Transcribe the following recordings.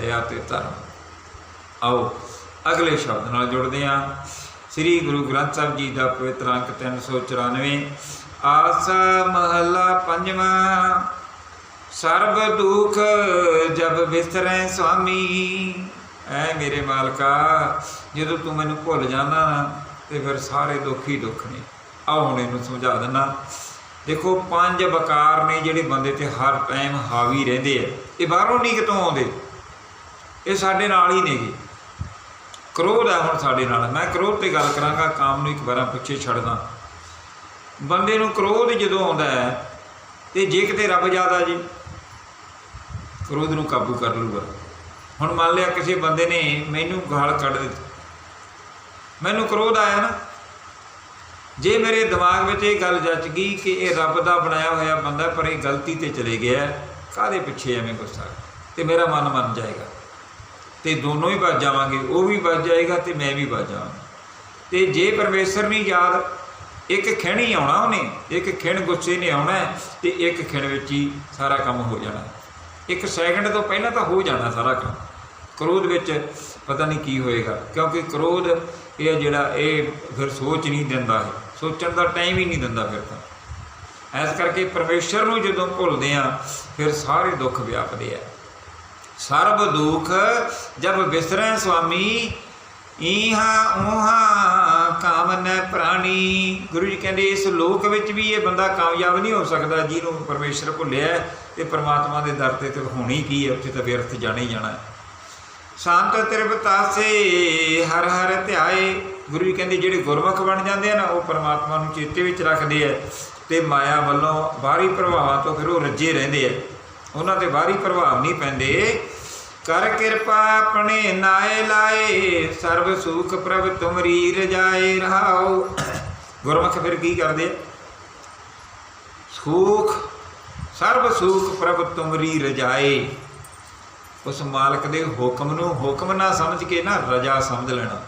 ਦਇਆ ਤੇ ਧਰਮ। ਆਓ, ਅਗਲੇ ਸ਼ਬਦ ਨਾਲ ਜੁੜਦੇ ਹਾਂ। ਸ੍ਰੀ ਗੁਰੂ ਗ੍ਰੰਥ ਸਾਹਿਬ ਜੀ ਦਾ ਪਵਿੱਤਰ ਅੰਕ 394 ਆਸਾ ਮਹੱਲਾ ਪੰਜਵਾਂ, ਸਰਬ ਦੁਖ ਜਬ ਵਿਸਰੈ ਸੁਆਮੀ। ਐ ਮੇਰੇ ਮਾਲਕਾ, ਜਦੋਂ ਤੂੰ ਮੈਨੂੰ ਭੁੱਲ ਜਾਣਾ ਨਾ, ਤੇ ਫਿਰ ਸਾਰੇ ਦੁੱਖ ਹੀ ਦੁੱਖ ਨੇ। ਆਓ ਹੁਣ ਇਹਨੂੰ ਸਮਝਾ ਦਿੰਦਾ। ਦੇਖੋ, ਪੰਜ ਵਕਾਰ ਨੇ ਜਿਹੜੇ ਬੰਦੇ ਤੇ ਹਰ ਟਾਈਮ ਹਾਵੀ ਰਹਿੰਦੇ ਆ। ਇਹ ਬਾਹਰੋਂ ਨਹੀਂ ਕਿਤੋਂ ਆਉਂਦੇ। ਇਹ ਸਾਡੇ ਨਾਲ ਹੀ ਨੇਗੇ। ਕ੍ਰੋਧ ਹੈ ਹੁਣ ਸਾਡੇ ਨਾਲ। ਮੈਂ ਕ੍ਰੋਧ ਤੇ ਗੱਲ ਕਰਾਂਗਾ, ਕਾਮ ਨੂੰ ਇੱਕ ਵਾਰਾਂ ਪਿੱਛੇ ਛੱਡਦਾ। ਬੰਦੇ ਨੂੰ ਕ੍ਰੋਧ ਜਦੋਂ ਆਉਂਦਾ ਹੈ, ਤੇ ਜੇ ਕਿਤੇ ਰੱਬ ਜ਼ਿਆਦਾ ਜੀ, ਕ੍ਰੋਧ ਨੂੰ ਕਾਬੂ ਕਰ ਲੂਗਾ ਹੁਣ ਮੰਨ ਲਿਆ ਕਿਸੇ ਬੰਦੇ ਨੇ ਮੈਨੂੰ ਗਾਲ ਕੱਢ ਦਿੱਤੀ। ਮੈਨੂੰ ਕ੍ਰੋਧ ਆਇਆ ਨਾ। ਜੇ ਮੇਰੇ ਦਿਮਾਗ ਵਿੱਚ ਇਹ ਗੱਲ ਜੱਚ ਗਈ ਕਿ ਇਹ ਰੱਬ ਦਾ ਬਣਾਇਆ ਹੋਇਆ ਬੰਦਾ, ਪਰ ਇਹ ਗਲਤੀ ਤੇ ਚਲੇ ਗਿਆ ਕਾਦੇ ਪਿੱਛੇ ਐਵੇਂ ਗੁੱਸਾ? ਤੇ ਮੇਰਾ ਮਨ ਮੰਨ ਜਾਏਗਾ। ਤੇ ਦੋਨੋਂ ਹੀ ਬਚ ਜਾਵਾਂਗੇ, ਉਹ ਵੀ ਬਚ ਜਾਏਗਾ ਤੇ ਮੈਂ ਵੀ ਬਚ ਜਾਵਾਂਗਾ। ਤੇ ਜੇ ਪਰਮੇਸ਼ਰ ਨਹੀਂ ਯਾਦ ਇੱਕ ਖਿਣ ਹੀ ਆਉਣਾ ਉਹਨੇ, ਇੱਕ ਖਿਣ ਗੁੱਸੇ ਨੇ ਆਉਣਾ ਹੈ, ਤੇ ਇੱਕ ਖਿਣ ਵਿੱਚ ਹੀ ਸਾਰਾ ਕੰਮ ਹੋ ਜਾਣਾ ਇੱਕ ਸੈਕਿੰਡ ਤੋਂ ਪਹਿਲਾਂ ਤਾਂ ਹੋ ਜਾਣਾ ਸਾਰਾ ਕੰਮ। ਕ੍ਰੋਧ ਵਿੱਚ ਪਤਾ ਨਹੀਂ ਕੀ ਹੋਏਗਾ, ਕਿਉਂਕਿ ਕ੍ਰੋਧ ਇਹ ਜਿਹੜਾ ਇਹ ਫਿਰ ਸੋਚ ਨਹੀਂ ਦਿੰਦਾ ਹੈ। ਸੋਚਣ ਦਾ ਟਾਈਮ ਹੀ ਨਹੀਂ ਦਿੰਦਾ ਫਿਰ ਤਾਂ। ਇਸ ਕਰਕੇ ਪਰਮੇਸ਼ਰ ਨੂੰ ਜਦੋਂ ਭੁੱਲਦੇ ਆ ਫਿਰ ਸਾਰੇ ਦੁੱਖ ਵਿਆਪਦੇ ਆ ਸਰਬ ਦੁਖ ਜਬ ਵਿਸਰੈ ਸੁਆਮੀ, ਈਹਾ ਊਹਾ ਕਾਮਨੈ ਪ੍ਰਾਣੀ। ਗੁਰੂ ਜੀ ਕਹਿੰਦੇ, ਇਸ ਲੋਕ ਵਿੱਚ ਵੀ ਇਹ ਬੰਦਾ ਕਾਮਯਾਬ ਨਹੀਂ ਹੋ ਸਕਦਾ ਜਿਹਨੂੰ ਪਰਮੇਸ਼ਰ ਭੁੱਲਿਆ ਹੈ ਤੇ ਪ੍ਰਮਾਤਮਾ ਦੇ ਦਰ ਤੇ ਤੇ ਹੋਣੀ ਕੀ ਹੈ, ਉੱਥੇ ਤਾਂ ਵਿਅਰਥ ਜਾਣਾ ਹੀ ਜਾਣਾ ਹੈ। ਸ਼ਾਂਤ ਤ੍ਰਿਪਤਾਸੇ, ਹਰ ਹਰ ਧਿਆਏ। ਗੁਰੂ ਜੀ ਕਹਿੰਦੇ, ਜਿਹੜੇ ਗੁਰਮੁਖ ਬਣ ਜਾਂਦੇ ਆ ਨਾ, ਉਹ ਪਰਮਾਤਮਾ ਨੂੰ ਚੇਤੇ ਵਿੱਚ ਰੱਖਦੇ ਆ ਤੇ ਮਾਇਆ ਵੱਲੋਂ ਬਾਹਰੀ ਪ੍ਰਭਾਵਾਂ ਤੋਂ ਫਿਰ ਉਹ ਰੱਜੇ ਰਹਿੰਦੇ ਆ। ਉਹਨਾਂ ਤੇ ਬਾਹਰੀ ਪ੍ਰਭਾਵ ਨਹੀਂ ਪੈਂਦੇ। ਕਰ ਕਿਰਪਾ ਆਪਣੇ ਨਾਏ ਲਾਏ, ਸਰਬ ਸੁਖ ਪ੍ਰਭ ਤੁਮਰੀ ਰਜਾਏ ਰਹਾਓ। ਗੁਰਮੁਖ ਫਿਰ ਕੀ ਕਰਦੇ ਸੁਖ, ਸਰਬ ਸੁਖ ਪ੍ਰਭ ਤੁਮਰੀ ਰਜਾਏ। ਉਸ ਮਾਲਕ ਦੇ ਹੁਕਮ ਨੂੰ ਹੁਕਮ ਨਾ ਸਮਝ ਕੇ ਨਾ ਰਜਾ ਸਮਝ ਲੈਣਾ।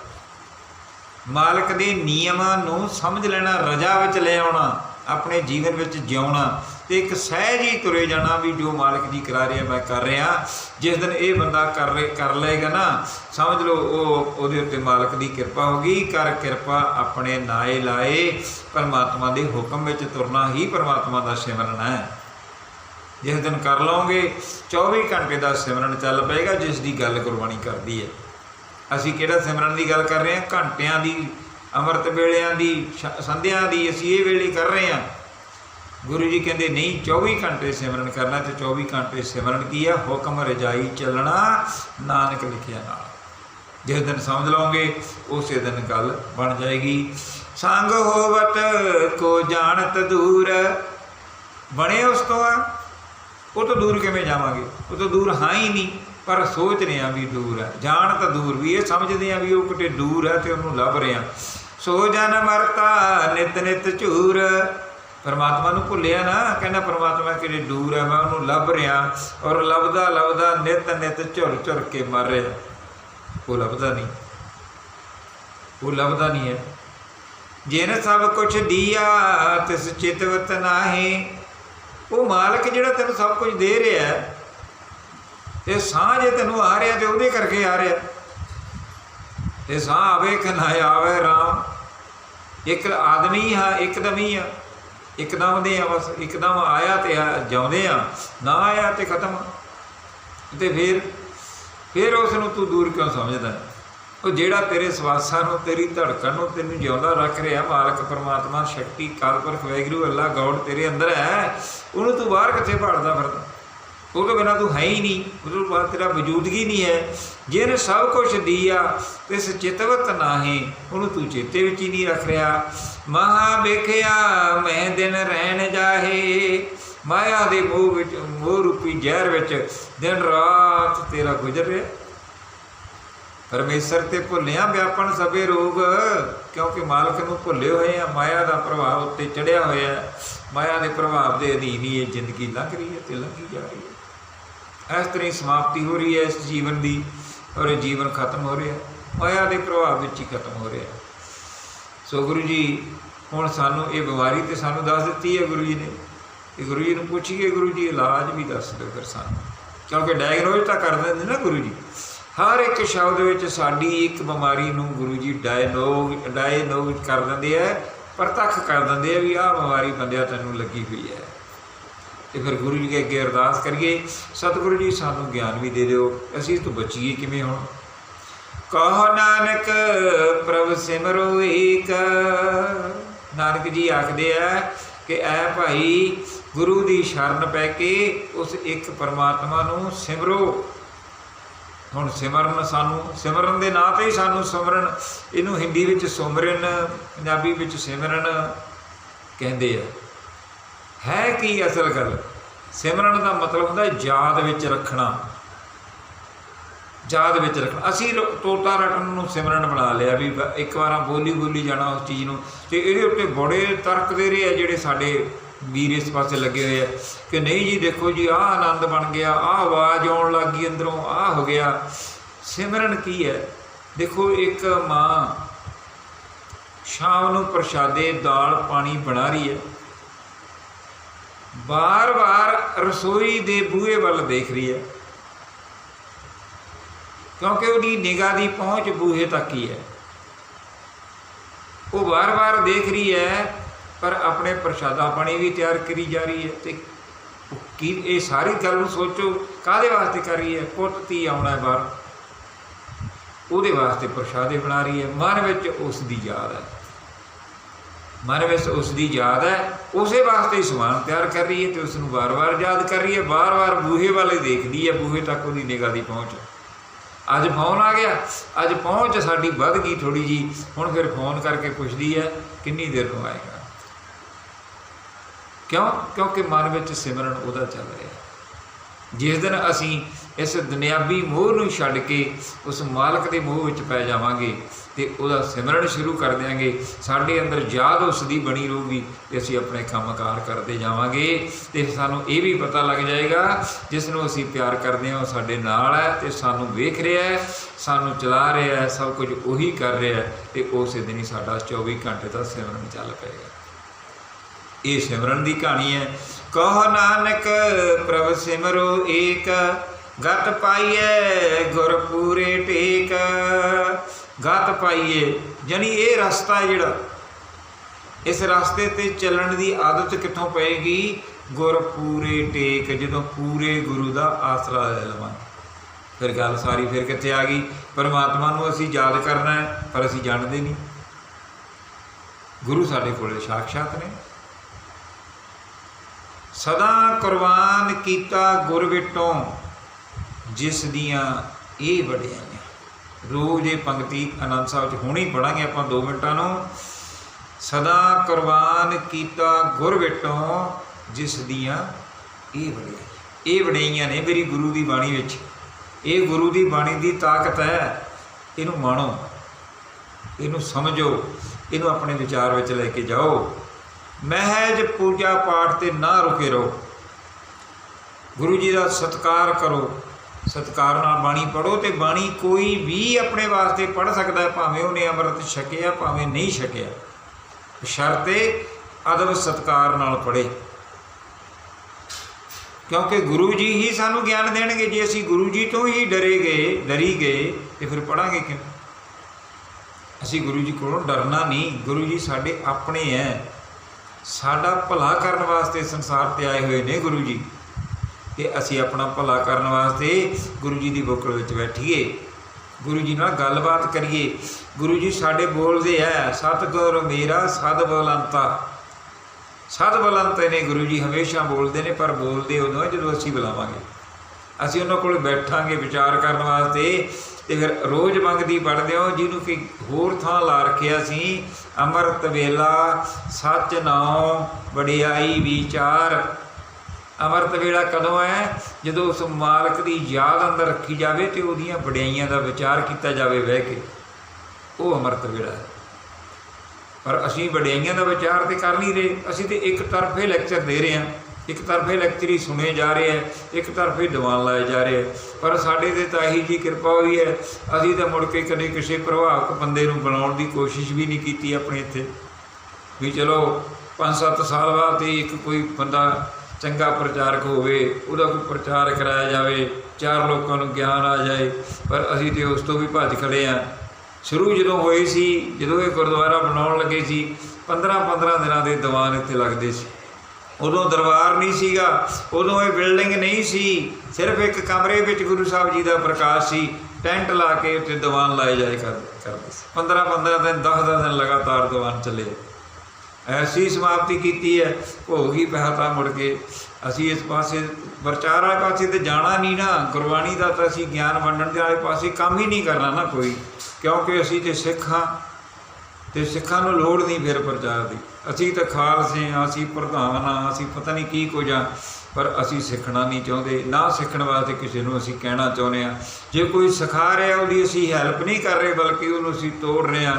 ਮਾਲਕ ਦੇ ਨਿਯਮਾਂ ਨੂੰ ਸਮਝ ਲੈਣਾ, ਰਜਾ ਵਿੱਚ ਲੈ ਆਉਣਾ, ਆਪਣੇ ਜੀਵਨ ਵਿੱਚ ਜਿਉਣਾ। ਤੇ ਇੱਕ ਸਹਿਜ ਹੀ ਤੁਰੇ ਜਾਣਾ ਵੀ ਜੋ ਮਾਲਕ ਜੀ ਕਰਾ ਰਿਹਾ ਮੈਂ ਕਰ ਰਿਹਾ। ਜਿਸ ਦਿਨ ਇਹ ਬੰਦਾ ਕਰ ਰੇ, ਕਰ ਲਏਗਾ ਨਾ, ਸਮਝ ਲਓ ਉਹ ਉਹਦੇ ਉੱਤੇ ਮਾਲਕ ਦੀ ਕਿਰਪਾ ਹੋਗੀ ਕਰ ਕਿਰਪਾ ਆਪਣੇ ਨਾਏ ਲਾਏ। ਪਰਮਾਤਮਾ ਦੇ ਹੁਕਮ ਵਿੱਚ ਤੁਰਨਾ ਹੀ ਪਰਮਾਤਮਾ ਦਾ ਸਿਮਰਨ ਹੈ। ਜਿਸ ਦਿਨ ਕਰ ਲਓਗੇ 24 ਘੰਟੇ ਦਾ ਸਿਮਰਨ ਚੱਲ ਪਏਗਾ, ਜਿਸ ਦੀ ਗੱਲ ਗੁਰਬਾਣੀ ਕਰਦੀ ਹੈ। ਅਸੀਂ ਕਿਹੜਾ ਸਿਮਰਨ ਦੀ ਗੱਲ ਕਰ ਰਹੇ ਹਾਂ? ਘੰਟਿਆਂ ਦੀ, ਅੰਮ੍ਰਿਤ ਵੇਲਿਆਂ ਦੀ, ਸ਼- ਸੰਧਿਆ ਦੀ ਅਸੀਂ ਇਹ ਵੇਲੇ ਕਰ ਰਹੇ ਹਾਂ। ਗੁਰੂ ਜੀ ਕਹਿੰਦੇ, ਨਹੀਂ 24 ਘੰਟੇ ਸਿਮਰਨ ਕਰਨਾ ਤੇ 24 ਘੰਟੇ ਸਿਮਰਨ ਕੀ ਹੈ ਹੁਕਮ ਰਜਾਈ ਚੱਲਣਾ। ਨਾਨਕ ਲਿਖਿਆ ਨਾਲ। ਜਿਸ ਦਿਨ ਸਮਝ ਲਓਗੇ, ਉਸੇ ਦਿਨ ਗੱਲ ਬਣ ਜਾਏਗੀ। ਸੰਗ ਹੋਵਤ ਕੋ ਜਾਣਤ ਦੂਰ। ਬਣੇ ਉਸ ਤੋਂ ਆ। ਉਹ ਤੋਂ ਦੂਰ ਕਿਵੇਂ ਜਾਵਾਂਗੇ? ਉਹ ਤੋਂ ਦੂਰ ਹਾਂ ਹੀ ਨਹੀਂ, ਪਰ ਸੋਚ ਰਹੇ ਆ ਵੀ ਦੂਰ ਹੈ ਜਾਣ ਤਾਂ ਦੂਰ ਵੀ ਇਹ ਸਮਝਦੇ ਆ ਵੀ ਉਹ ਕਿਤੇ ਦੂਰ ਹੈ ਤੇ ਉਹਨੂੰ ਲੱਭ ਰਹੇ ਆ ਸੋ ਜਨ ਮਰਤਾ ਨਿਤ ਨਿਤ ਝੂਰ। ਪਰਮਾਤਮਾ ਨੂੰ ਭੁੱਲਿਆ ਨਾ, ਕਹਿੰਦਾ ਪਰਮਾਤਮਾ ਕਿਤੇ ਦੂਰ ਹੈ ਮੈਂ ਉਹਨੂੰ ਲੱਭ ਰਿਹਾ ਔਰ ਲੱਭਦਾ ਲੱਭਦਾ ਨਿਤ ਨਿਤ ਝੁਰ ਝੁਰ ਕੇ ਮਰ ਰਿਹਾ। ਉਹ ਲੱਭਦਾ ਨਹੀਂ। ਉਹ ਲੱਭਦਾ ਨਹੀਂ ਹੈ। ਜਿਨ ਸਭ ਕੁਛ ਦੀਆ, ਤਿਸ ਚਿਤਵਤ ਨਾਹੀ। ਉਹ ਮਾਲਕ ਜਿਹੜਾ ਤੈਨੂੰ ਸਭ ਕੁਝ ਦੇ ਰਿਹਾ ਹੈ ਤੇ ਸਾਹ ਜੇ ਤੈਨੂੰ ਆ ਰਿਹਾ ਤੇ ਉਹਦੇ ਕਰਕੇ ਆ ਰਿਹਾ। ਇਹ ਸਾਹ ਆਵੇ ਕਿ ਨਾ ਆਵੇ, ਰਾਮ। ਇੱਕ ਆਦਮੀ ਹਾਂ ਇੱਕਦਮ ਹੀ। ਆ ਇੱਕਦਮ ਦੇ ਆ, ਬਸ ਇੱਕਦਮ ਆਇਆ ਤੇ ਆ- ਜਿਉਂਦੇ ਆ, ਨਾ ਆਇਆ ਤੇ ਖਤਮ। ਤੇ ਫਿਰ ਫਿਰ ਉਸ ਨੂੰ ਤੂੰ ਦੂਰ ਕਿਉਂ ਸਮਝਦਾ? ਉਹ ਜਿਹੜਾ ਤੇਰੇ ਸਵਾਸਾਂ ਨੂੰ, ਤੇਰੀ ਧੜਕਣ ਨੂੰ ਤੈਨੂੰ ਜਿਉਂਦਾ ਰੱਖ ਰਿਹਾ, ਮਾਲਕ, ਪਰਮਾਤਮਾ, ਸ਼ਕਤੀ ਕਾਲਪੁਰਖ ਵੈਗਰੂ ਅੱਲਾ, ਗੌਡ ਤੇਰੇ ਅੰਦਰ ਹੈ, ਉਹਨੂੰ ਤੂੰ ਬਾਹਰ ਕਿੱਥੇ ਭਾਲਦਾ ਫਿਰਦਾ? ਉਹ ਤੋਂ ਬਿਨਾਂ ਤੂੰ ਹੈ ਹੀ ਨਹੀਂ, ਉਹਦੇ ਬਾਅਦ ਤੇਰਾ ਵਜੂਦਗੀ ਨਹੀਂ ਹੈ। ਜਿਹਨੇ ਸਭ ਕੁਝ ਦੀਆ ਤਿਸ ਚਿਤਵਤ ਨਾਹੀ ਉਹਨੂੰ ਤੂੰ ਚੇਤੇ ਵਿੱਚ ਹੀ ਨਹੀਂ ਰੱਖ ਰਿਹਾ। ਮਹਾ ਵੇਖਿਆ, ਮੈਂ ਦਿਨ ਰਹਿਣ ਜਾਹੇ। ਮਾਇਆ ਦੇ ਮੋਹ ਵਿੱਚ, ਮੋਹ ਰੂਪੀ ਜ਼ਹਿਰ ਵਿੱਚ ਦਿਨ ਰਾਤ ਤੇਰਾ ਗੁਜ਼ਰ ਰਿਹਾ। ਪਰਮੇਸ਼ਰ ਤੇ ਭੁੱਲਿਆ ਵਿਆਪਨ ਸਭੇ ਰੋਗ, ਕਿਉਂਕਿ ਮਾਲਕ ਨੂੰ ਭੁੱਲੇ ਹੋਏ ਆ, ਮਾਇਆ ਦਾ ਪ੍ਰਭਾਵ ਉੱਤੇ ਚੜਿਆ ਹੋਇਆ। ਮਾਇਆ ਦੇ ਪ੍ਰਭਾਵ ਦੇ ਅਧੀਨ ਹੀ ਇਹ ਜ਼ਿੰਦਗੀ ਲੰਘ ਰਹੀ ਹੈ ਤੇ ਲੰਘੀ ਜਾ ਰਹੀ ਹੈ। ਇਸ ਤਰ੍ਹਾਂ ਹੀ ਸਮਾਪਤੀ ਹੋ ਰਹੀ ਹੈ ਇਸ ਜੀਵਨ ਦੀ ਔਰ ਇਹ ਜੀਵਨ ਖਤਮ ਹੋ ਰਿਹਾ। ਹੈ ਮਾਇਆ ਦੇ ਪ੍ਰਭਾਵ ਵਿੱਚ ਹੀ ਖਤਮ ਹੋ ਰਿਹਾ। ਸੋ ਗੁਰੂ ਜੀ, ਹੁਣ ਸਾਨੂੰ ਇਹ ਬਿਮਾਰੀ ਤੇ ਸਾਨੂੰ ਦੱਸ ਦਿੱਤੀ ਹੈ ਗੁਰੂ ਜੀ ਨੇ। ਤੇ ਗੁਰੂ ਜੀ ਨੂੰ ਪੁੱਛੀਏ, ਗੁਰੂ ਜੀ, ਇਲਾਜ ਵੀ ਦੱਸ ਦਿਓ ਫਿਰ ਸਾਨੂੰ। ਕਿਉਂਕਿ ਡਾਇਗਨੋਸ ਤਾਂ ਕਰ ਦਿੰਦੇ ਨਾ ਗੁਰੂ ਜੀ। ਹਰ ਇੱਕ ਸ਼ਬਦ ਵਿੱਚ ਸਾਡੀ ਇੱਕ ਬਿਮਾਰੀ ਨੂੰ ਗੁਰੂ ਜੀ ਡਾਇਨੋਗ ਡਾਇਨੋਗ ਕਰ ਦਿੰਦੇ ਆ, ਪ੍ਰਤੱਖ ਕਰ ਦਿੰਦੇ ਆ ਵੀ ਆਹ ਬਿਮਾਰੀ ਬੰਦਿਆ ਤੈਨੂੰ ਲੱਗੀ ਹੋਈ ਹੈ। ਤੇ ਫਿਰ ਗੁਰੂ ਜੀ ਦੇ ਅੱਗੇ ਅਰਦਾਸ ਕਰੀਏ, ਸਤਿਗੁਰੂ ਜੀ ਸਾਨੂੰ ਗਿਆਨ ਵੀ ਦੇ ਦਿਓ, ਅਸੀਂ ਇਸ ਤੋਂ ਬਚੀਏ ਕਿਵੇਂ ਹੁਣ? ਕਹ ਨਾਨਕ, ਪ੍ਰਭ ਸਿਮਰੋ ਏਕ। ਨਾਨਕ ਜੀ ਆਖਦੇ ਆ ਕਿ ਐ ਭਾਈ, ਗੁਰੂ ਦੀ ਸ਼ਰਨ ਪੈ ਕੇ ਉਸ ਇੱਕ ਪਰਮਾਤਮਾ ਨੂੰ ਸਿਮਰੋ। ਹੁਣ ਸਿਮਰਨ ਸਾਨੂੰ, ਸਿਮਰਨ ਦੇ ਨਾਂ ਤੇ ਹੀ ਸਾਨੂੰ ਸਿਮਰਨ, ਇਹਨੂੰ ਹਿੰਦੀ ਵਿੱਚ ਸੁਮਰਨ, ਪੰਜਾਬੀ ਵਿੱਚ ਸਿਮਰਨ ਕਹਿੰਦੇ ਆ। ਹੈ ਕੀ ਅਸਲ ਗੱਲ? ਸਿਮਰਨ ਦਾ ਮਤਲਬ ਹੁੰਦਾ ਯਾਦ ਵਿੱਚ ਰੱਖਣਾ। ਯਾਦ ਵਿੱਚ ਰੱਖਣਾ। ਅਸੀਂ ਰੋ- ਤੋਤਾ ਰਟਨ ਨੂੰ ਸਿਮਰਨ ਬਣਾ ਲਿਆ ਵੀ ਇੱਕ ਵਾਰਾਂ ਬੋਲੀ ਬੋਲੀ ਜਾਣਾ ਉਸ ਚੀਜ਼ ਨੂੰ। ਤੇ ਇਹਦੇ ਉੱਤੇ ਬੜੇ ਤਰਕ ਦੇ ਰਹੇ ਆ ਜਿਹੜੇ ਸਾਡੇ ਵੀਰ ਇਸ ਪਾਸੇ ਲੱਗੇ ਹੋਏ ਆ। ਕਿ ਨਹੀਂ ਜੀ, ਦੇਖੋ ਜੀ, ਆਹ ਆਨੰਦ ਬਣ ਗਿਆ, ਆਹ ਆਵਾਜ਼ ਆਉਣ ਲੱਗ ਗਈ ਅੰਦਰੋਂ, ਆਹ ਹੋ ਗਿਆ। ਸਿਮਰਨ ਕੀ ਹੈ? ਦੇਖੋ ਇੱਕ ਮਾਂ ਸ਼ਾਮ ਨੂੰ ਪ੍ਰਸ਼ਾਦੇ, ਦਾਲ, ਪਾਣੀ ਬਣਾ ਰਹੀ ਹੈ। ਬਾਰ-ਬਾਰ ਰਸੋਈ ਦੇ ਬੂਹੇ ਵੱਲ ਦੇਖ ਰਹੀ ਹੈ। ਕਿਉਂਕਿ ਉਹਦੀ ਨਿਗਾਹ ਦੀ ਪਹੁੰਚ ਬੂਹੇ ਤੱਕ ਹੀ ਹੈ। ਉਹ ਵਾਰ-ਵਾਰ ਦੇਖ ਰਹੀ ਹੈ, ਪਰ ਆਪਣੇ ਪ੍ਰਸ਼ਾਦਾ ਪਾਣੀ ਵੀ ਤਿਆਰ ਕਰੀ ਜਾ ਰਹੀ ਹੈ ਤੇ ਕੀ ਇਹ ਸਾਰੀ ਗੱਲ ਨੂੰ ਸੋਚੋ ਕਾਦੇ ਵਾਸਤੇ ਕਰ ਰਹੀ ਹੈ? ਪੁੱਤ, ਧੀ ਆਉਣਾ ਹੈ ਬਾਹਰ। ਉਹਦੇ ਵਾਸਤੇ ਪ੍ਰਸ਼ਾਦੇ ਬਣਾ ਰਹੀ ਹੈ। ਮਨ ਵਿੱਚ ਉਸ ਦੀ ਯਾਦ ਹੈ। ਮਨ ਵਿੱਚ ਉਸ ਦੀ ਯਾਦ ਹੈ, ਉਸੇ ਵਾਸਤੇ ਹੀ ਸਮਾਨ ਤਿਆਰ ਕਰ ਰਹੀ ਹੈ ਤੇ ਉਸ ਨੂੰ ਵਾਰ-ਵਾਰ ਯਾਦ ਕਰ ਰਹੀ ਹੈ, ਵਾਰ-ਵਾਰ ਬੂਹੇ ਵਾਲੇ ਦੇਖਦੀ ਹੈ, ਬੂਹੇ ਤੱਕ ਉਹਦੀ ਨਿਗਾਹ ਦੀ ਪਹੁੰਚ। ਅੱਜ ਫੋਨ ਆ ਗਿਆ, ਅੱਜ ਪਹੁੰਚ ਸਾਡੀ ਵੱਧ ਗਈ ਥੋੜੀ ਜੀ ਹੁਣ ਫਿਰ ਫੋਨ ਕਰਕੇ ਪੁੱਛਦੀ ਹੈ, ਕਿੰਨੀ ਦੇਰ ਨੂੰ ਆਏਗਾ ਕਿਉਂ? ਕਿਉਂਕਿ ਮਨ ਵਿੱਚ ਸਿਮਰਨ ਉਹਦਾ ਚੱਲ ਰਿਹਾ ਜਿਸ ਦਿਨ ਅਸੀਂ ਇਸ ਦੁਨਿਆਵੀ ਮੋਹ ਨੂੰ ਛੱਡ ਕੇ ਉਸ ਮਾਲਕ ਦੇ ਮੋਹ ਵਿੱਚ ਪੈ ਜਾਵਾਂਗੇ ਤੇ ਉਹਦਾ ਸਿਮਰਨ ਸ਼ੁਰੂ ਕਰ ਦਿਆਂਗੇ। ਸਾਡੇ ਅੰਦਰ ਯਾਦ ਉਸ ਦੀ ਬਣੀ ਰਹੂਗੀ ਤੇ ਅਸੀਂ ਆਪਣੇ ਕੰਮਕਾਰ ਕਰਦੇ ਜਾਵਾਂਗੇ ਤੇ ਸਾਨੂੰ ਇਹ ਵੀ ਪਤਾ ਲੱਗ ਜਾਏਗਾ, ਜਿਸ ਨੂੰ ਅਸੀਂ ਪਿਆਰ ਕਰਦੇ ਹਾਂ, ਉਹ ਸਾਡੇ ਨਾਲ ਹੈ ਤੇ ਸਾਨੂੰ ਵੇਖ ਰਿਹਾ ਹੈ, ਸਾਨੂੰ ਚਲਾ ਰਿਹਾ ਹੈ, ਸਭ ਕੁਝ ਉਹੀ ਕਰ ਰਿਹਾ ਹੈ ਤੇ ਉਸੇ ਦਿਨ ਹੀ ਸਾਡਾ 24 ਘੰਟੇ ਦਾ ਸਿਮਰਨ ਚੱਲ ਪਏਗਾ। ਇਹ ਸਿਮਰਨ ਦੀ ਕਹਾਣੀ ਹੈ, ਕਹ ਨਾਨਕ ਪ੍ਰਭ ਸਿਮਰੋ ਏਕ ਗਤ ਪਾਈਏ ਗੁਰ ਪੂਰੇ ਟੇਕ। ਗਤ ਪਾਈਏ ਜਾਨੀ ਇਹ ਰਸਤਾ ਜਿਹੜਾ, ਇਸ ਰਸਤੇ ਤੇ ਚੱਲਣ ਦੀ ਆਦਤ ਕਿੱਥੋਂ ਪਏਗੀ? ਗੁਰ ਪੂਰੇ ਟੇਕ, ਜਦੋਂ ਪੂਰੇ ਗੁਰੂ ਦਾ ਆਸਰਾ ਲੈ ਲਵਾਂ ਫਿਰ ਗੱਲ ਸਾਰੀ ਫਿਰ ਕਿੱਥੇ ਆ ਗਈ? ਪਰਮਾਤਮਾ ਨੂੰ ਅਸੀਂ ਯਾਦ ਕਰਨਾ ਹੈ, ਪਰ ਅਸੀਂ ਜਾਣਦੇ ਨਹੀਂ। ਗੁਰੂ ਸਾਡੇ ਕੋਲੇ ਸਾਖਸ਼ਾਤ ਨੇ। ਸਦਾ ਕੁਰਬਾਨ ਕੀਤਾ ਗੁਰ ਵਿਟੋਂ। ਜਿਸ ਦੀਆਂ ਇਹ ਵਡਿਆਈਆਂ। ਰੋਜ਼ ਇਹ ਪੰਕਤੀ ਆਨੰਦ ਸਾਹਿਬ ਚ ਹੁਣੀ ਪੜਾਂਗੇ ਆਪਾਂ 2 ਮਿੰਟਾਂ ਨੂੰ। ਸਦਾ ਕੁਰਬਾਨ ਕੀਤਾ ਗੁਰ ਵਿਟੋਂ ਜਿਸ ਦੀਆਂ ਇਹ ਵਡਿਆਈਆਂ। ਇਹ ਵਡਿਆਈਆਂ ਨੇ ਮੇਰੀ ਗੁਰੂ ਦੀ ਬਾਣੀ ਵਿੱਚ। ਇਹ ਗੁਰੂ ਦੀ ਬਾਣੀ ਦੀ ਤਾਕਤ ਹੈ। ਇਹਨੂੰ ਮਾਣੋ। ਇਹਨੂੰ ਸਮਝੋ। ਇਹਨੂੰ ਆਪਣੇ ਵਿਚਾਰ ਵਿੱਚ ਲੈ ਕੇ ਜਾਓ। ਮਹਿਜ ਪੂਜਾ ਪਾਠ ਤੇ ਨਾ ਰੁਕੇ ਰਹੋ। ਗੁਰੂ ਜੀ ਦਾ ਸਤਕਾਰ ਕਰੋ। ਸਤਕਾਰ ਨਾਲ ਬਾਣੀ ਪੜੋ ਤੇ ਬਾਣੀ ਕੋਈ ਵੀ ਆਪਣੇ ਵਾਸਤੇ ਪੜ ਸਕਦਾ, ਭਾਵੇਂ ਉਹਨੇ ਅੰਮ੍ਰਿਤ ਛਕਿਆ, ਭਾਵੇਂ ਨਹੀਂ ਛਕਿਆ। ਸ਼ਰਤੇ ਅਦਬ ਸਤਕਾਰ ਨਾਲ ਪੜੇ ਕਿਉਂਕਿ ਗੁਰੂ ਜੀ ਹੀ ਸਾਨੂੰ ਗਿਆਨ ਦੇਣਗੇ, ਜੇ ਅਸੀਂ ਗੁਰੂ ਜੀ ਤੋਂ ਹੀ ਡਰੇ ਗਏ, ਡਰੀ ਗਏ, ਤੇ ਫਿਰ ਪੜਾਂਗੇ ਕਿਉਂ? ਅਸੀਂ ਗੁਰੂ ਜੀ ਕੋਲੋਂ ਡਰਨਾ ਨਹੀਂ। ਗੁਰੂ ਜੀ ਸਾਡੇ ਆਪਣੇ ਹੈ ਸਾਡਾ ਭਲਾ ਕਰਨ ਵਾਸਤੇ ਸੰਸਾਰ ਤੇ ਆਏ ਹੋਏ ਨੇ ਗੁਰੂ ਜੀ। ਤੇ ਅਸੀਂ ਆਪਣਾ ਭਲਾ ਕਰਨ ਵਾਸਤੇ ਗੁਰੂ ਜੀ ਦੀ ਬੁੱਕਲ ਵਿੱਚ ਬੈਠੀਏ। ਗੁਰੂ ਜੀ ਨਾਲ ਗੱਲਬਾਤ ਕਰੀਏ। ਗੁਰੂ ਜੀ ਸਾਡੇ ਬੋਲਦੇ ਐ, ਸਤਿਗੁਰ ਮੇਰਾ ਸਦ ਬਲੰਤਾ ਸਦ ਬਲੰਤੇ ਨੇ ਗੁਰੂ ਜੀ ਹਮੇਸ਼ਾ ਬੋਲਦੇ ਨੇ, ਪਰ ਬੋਲਦੇ ਉਦੋਂ ਹੈ ਜਦੋਂ ਅਸੀਂ ਬੁਲਾਵਾਂਗੇ। ਅਸੀਂ ਉਹਨਾਂ ਕੋਲ ਬੈਠਾਂਗੇ ਵਿਚਾਰ ਕਰਨ ਵਾਸਤੇ ਤੇ ਫਿਰ ਰੋਜ਼ ਮੰਗਦੀ ਪੜਦੇ ਹੋ। ਜਿਹਨੂੰ ਕਿ ਹੋਰ ਥਾਂ ਲਾ ਰੱਖਿਆ ਸੀ, ਅੰਮ੍ਰਿਤ ਵੇਲਾ, ਸੱਚ ਨਾਉ, ਵਡਿਆਈ ਵਿਚਾਰ। ਅੰਮ੍ਰਿਤ ਵੇਲਾ ਕਦੋਂ ਹੈ? ਜਦੋਂ ਉਸ ਮਾਲਕ ਦੀ ਯਾਦ ਅੰਦਰ ਰੱਖੀ ਜਾਵੇ ਤੇ ਉਹਦੀਆਂ ਵਡਿਆਈਆਂ ਦਾ ਵਿਚਾਰ ਕੀਤਾ ਜਾਵੇ ਬਹਿ ਕੇ। ਉਹ ਅੰਮ੍ਰਿਤ ਵੇਲਾ ਹੈ। ਪਰ ਅਸੀਂ ਵਡਿਆਈਆਂ ਦਾ ਵਿਚਾਰ ਤੇ ਕਰ ਨਹੀਂ ਰਹੇ। ਅਸੀਂ ਤੇ ਇੱਕ ਤਰਫੇ ਲੈਕਚਰ ਦੇ ਰਹੇ ਹਾਂ। ਇੱਕ ਤਰਫੇ ਲੈਕਚਰ ਹੀ ਸੁਣੇ ਜਾ ਰਹੇ ਹੈ। ਇੱਕ ਤਰਫੇ ਦੀਵਾਨ ਲਾਏ ਜਾ ਰਹੇ ਹੈ। ਪਰ ਸਾਡੇ ਤੇ ਤਾਂ ਇਹੀ ਜੀ ਕਿਰਪਾ ਹੋਈ ਹੈ। ਅਸੀਂ ਤਾਂ ਮੁੜ ਕੇ ਕਦੇ ਕਿਸੇ ਪ੍ਰਭਾਵਕ ਬੰਦੇ ਨੂੰ ਬਣਾਉਣ ਦੀ ਕੋਸ਼ਿਸ਼ ਵੀ ਨਹੀਂ ਕੀਤੀ ਆਪਣੇ ਇੱਥੇ। ਵੀ ਚਲੋ 5-7 ਸਾਲ ਬਾਅਦ ਤੇ ਇੱਕ ਕੋਈ ਬੰਦਾ ਚੰਗਾ ਪ੍ਰਚਾਰਕ ਹੋਵੇ, ਉਹਦਾ ਕੋਈ ਪ੍ਰਚਾਰ ਕਰਾਇਆ ਜਾਵੇ, ਚਾਰ ਲੋਕਾਂ ਨੂੰ ਗਿਆਨ ਆ ਜਾਏ, ਪਰ ਅਸੀਂ ਤੇ ਉਸ ਤੋਂ ਵੀ ਭੱਜ ਖੜੇ ਆ। ਸ਼ੁਰੂ ਜਦੋਂ ਹੋਈ ਸੀ, ਜਦੋਂ ਇਹ ਗੁਰਦੁਆਰਾ ਬਣਾਉਣ ਲੱਗੇ ਸੀ 15 15 ਦਿਨਾਂ ਦੇ ਦੀਵਾਨ ਇੱਥੇ ਲੱਗਦੇ ਸੀ। ਉਦੋਂ ਦਰਬਾਰ ਨਹੀਂ ਸੀਗਾ, ਉਦੋਂ ਇਹ ਬਿਲਡਿੰਗ ਨਹੀਂ ਸੀ, ਸਿਰਫ ਇੱਕ ਕਮਰੇ ਵਿੱਚ ਗੁਰੂ ਸਾਹਿਬ ਜੀ ਦਾ ਪ੍ਰਕਾਸ਼ ਸੀ, ਟੈਂਟ ਲਾ ਕੇ ਉੱਤੇ ਦੀਵਾਨ ਲਾਏ ਜਾਏ ਕਰਦੇ ਸੀ। 15 15 ਦਿਨ 10 10 ਦਿਨ ਲਗਾਤਾਰ ਦੀਵਾਨ ਚੱਲੇ। ਐਸੀ ਸਮਾਪਤੀ ਕੀਤੀ ਹੈ, ਭੋਗ ਹੀ ਪਹਿਤਾ ਮੁੜ ਕੇ। ਅਸੀਂ ਇਸ ਪਾਸੇ ਪ੍ਰਚਾਰ ਵਾਲੇ ਪਾਸੇ ਤੇ ਜਾਣਾ ਨਹੀਂ ਨਾ, ਗੁਰਬਾਣੀ ਦਾ ਤਾਂ ਅਸੀਂ ਗਿਆਨ ਵੰਡਣ ਦੇ ਵਾਲੇ ਪਾਸੇ ਕੰਮ ਹੀ ਨਹੀਂ ਕਰਨਾ ਨਾ ਕੋਈ, ਕਿਉਂਕਿ ਅਸੀਂ ਜੇ ਸਿੱਖ ਹਾਂ ਤੇ ਸਿੱਖਾਂ ਨੂੰ ਲੋੜ ਨਹੀਂ ਫਿਰ ਪ੍ਰਚਾਰ ਦੀ। ਅਸੀਂ ਤਾਂ ਖਾਲਸੇ ਹਾਂ, ਅਸੀਂ ਪ੍ਰਧਾਨ ਹਾਂ, ਅਸੀਂ ਪਤਾ ਨਹੀਂ ਕੀ ਕੁਝ ਆ, ਪਰ ਅਸੀਂ ਸਿੱਖਣਾ ਨਹੀਂ ਚਾਹੁੰਦੇ। ਨਾ ਸਿੱਖਣ ਵਾਸਤੇ ਕਿਸੇ ਨੂੰ ਅਸੀਂ ਕਹਿਣਾ ਚਾਹੁੰਦੇ ਆ ਜੇ ਕੋਈ ਸਿਖਾ ਰਿਹਾ, ਉਹਦੀ ਅਸੀਂ ਹੈਲਪ ਨਹੀਂ ਕਰ ਰਹੇ, ਬਲਕਿ ਉਹਨੂੰ ਅਸੀਂ ਤੋੜ ਰਹੇ ਆ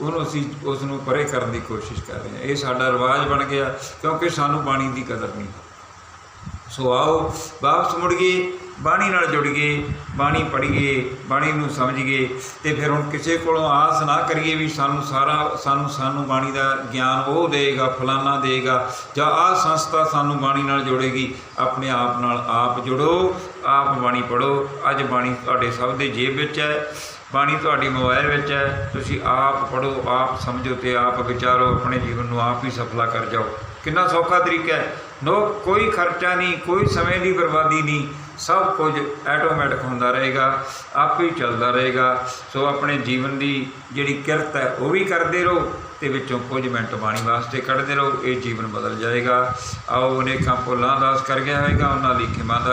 ਉਹਨੂੰ ਅਸੀਂ ਉਸ ਨੂੰ ਪਰੇ ਕਰਨ ਦੀ ਕੋਸ਼ਿਸ਼ ਕਰ ਰਹੇ ਆ ਇਹ ਸਾਡਾ ਰਿਵਾਜ ਬਣ ਗਿਆ, ਕਿਉਂਕਿ ਸਾਨੂੰ ਬਾਣੀ ਦੀ ਕਦਰ ਨਹੀਂ। ਸੋ ਆਓ, ਵਾਪਸ ਮੁੜ ਗਏ ਬਾਣੀ ਨਾਲ ਜੁੜੀਏ ਬਾਣੀ ਪੜ੍ਹੀਏ ਬਾਣੀ ਨੂੰ ਸਮਝੀਏ ਤੇ ਫਿਰ ਹੁਣ ਕਿਸੇ ਕੋਲੋਂ ਆਸ ਨਾ ਕਰੀਏ ਵੀ ਸਾਨੂੰ ਸਾਰਾ, ਸਾਨੂੰ ਸਾਨੂੰ ਬਾਣੀ ਦਾ ਗਿਆਨ ਉਹ ਦੇਗਾ ਫਲਾਨਾ ਦੇਗਾ ਜਾਂ ਆਹ ਸੰਸਥਾ ਸਾਨੂੰ ਬਾਣੀ ਨਾਲ ਜੋੜੇਗੀ। ਆਪਣੇ ਆਪ ਨਾਲ ਆਪ ਜੁੜੋ, ਆਪ ਬਾਣੀ ਪੜੋ ਅੱਜ ਬਾਣੀ ਤੁਹਾਡੇ ਸਭ ਦੇ ਜੇਬ ਵਿੱਚ ਹੈ। ਬਾਣੀ ਤੁਹਾਡੀ ਮੋਬਾਈਲ ਵਿੱਚ ਹੈ। ਤੁਸੀਂ ਆਪ ਪੜੋ ਆਪ ਸਮਝੋ ਤੇ ਆਪ ਵਿਚਾਰੋ, ਆਪਣੇ ਜੀਵਨ ਨੂੰ ਆਪ ਹੀ ਸਫਲਾ ਕਰ ਜਾਓ। ਕਿੰਨਾ ਸੌਖਾ ਤਰੀਕਾ ਹੈ। ਨੋ, ਕੋਈ ਖਰਚਾ ਨਹੀਂ, ਕੋਈ ਸਮੇਂ ਦੀ ਬਰਬਾਦੀ ਨਹੀਂ। ਸਭ ਕੁਝ ਆਟੋਮੈਟਿਕ ਹੁੰਦਾ ਰਹੇਗਾ, ਆਪ ਹੀ ਚੱਲਦਾ ਰਹੇਗਾ। ਸੋ ਆਪਣੇ ਜੀਵਨ ਦੀ ਜਿਹੜੀ ਕਿਰਤ ਹੈ, ਉਹ ਵੀ ਕਰਦੇ ਰਹੋ ਤੇ ਵਿੱਚੋਂ ਕੁਝ ਮਿੰਟ ਬਾਣੀ ਵਾਸਤੇ ਕੱਢਦੇ ਰਹੋ, ਇਹ ਜੀਵਨ ਬਦਲ ਜਾਏਗਾ। ਆਓ ਅਨੇਕਾਂ ਭੁੱਲਾਂ ਦਾਸ ਕਰ ਗਿਆ ਹੋਏਗਾ, ਉਹਨਾਂ ਦੀ ਖਿਮਾ ਦਾ